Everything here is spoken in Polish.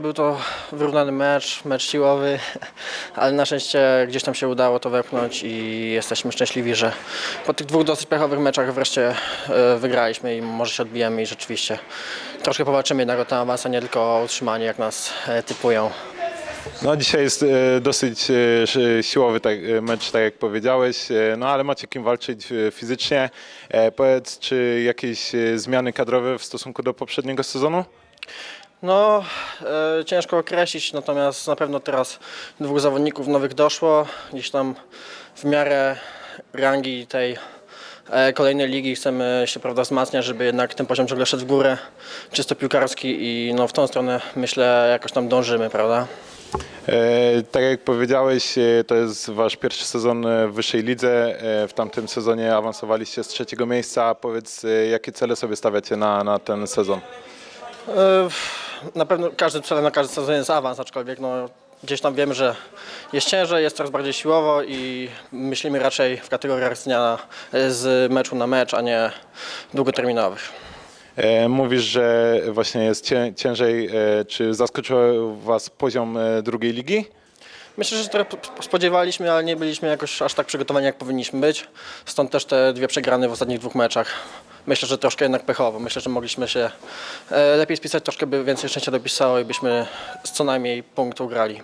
Był to wyrównany mecz, mecz siłowy, ale na szczęście gdzieś tam się udało to wepchnąć i jesteśmy szczęśliwi, że po tych dwóch dosyć pechowych meczach wreszcie e, wygraliśmy i może się odbijemy i rzeczywiście troszkę powalczymy jednak o ten awans, a nie tylko utrzymanie, jak nas e, typują. No dzisiaj jest e, dosyć siłowy tak, mecz, tak jak powiedziałeś, no ale macie kim walczyć fizycznie. Powiedz, czy jakieś zmiany kadrowe w stosunku do poprzedniego sezonu? No, e, ciężko określić, natomiast na pewno teraz dwóch zawodników nowych doszło. Gdzieś tam w miarę rangi tej e, kolejnej ligi chcemy się prawda, wzmacniać, żeby jednak ten poziom ciągle szedł w górę, czysto piłkarski i no, w tą stronę myślę jakoś tam dążymy, prawda? E, Tak jak powiedziałeś, e, to jest wasz pierwszy sezon e, w wyższej lidze. E, W tamtym sezonie awansowaliście z trzeciego miejsca. Powiedz, e, jakie cele sobie stawiacie na, na ten sezon? E, Na pewno każdy cel na każdy sezon jest awans, aczkolwiek no, gdzieś tam wiemy, że jest ciężej, jest coraz bardziej siłowo i myślimy raczej w kategoriach z, dnia z meczu na mecz, a nie długoterminowych. E, Mówisz, że właśnie jest cię- ciężej. E, Czy zaskoczył was poziom e, drugiej ligi? Myślę, że trochę p- spodziewaliśmy, ale nie byliśmy jakoś aż tak przygotowani, jak powinniśmy być. Stąd też te dwie przegrane w ostatnich dwóch meczach. Myślę, że troszkę jednak pechowo. Myślę, że mogliśmy się e, lepiej spisać, troszkę by więcej szczęścia dopisało i byśmy z co najmniej punktu grali.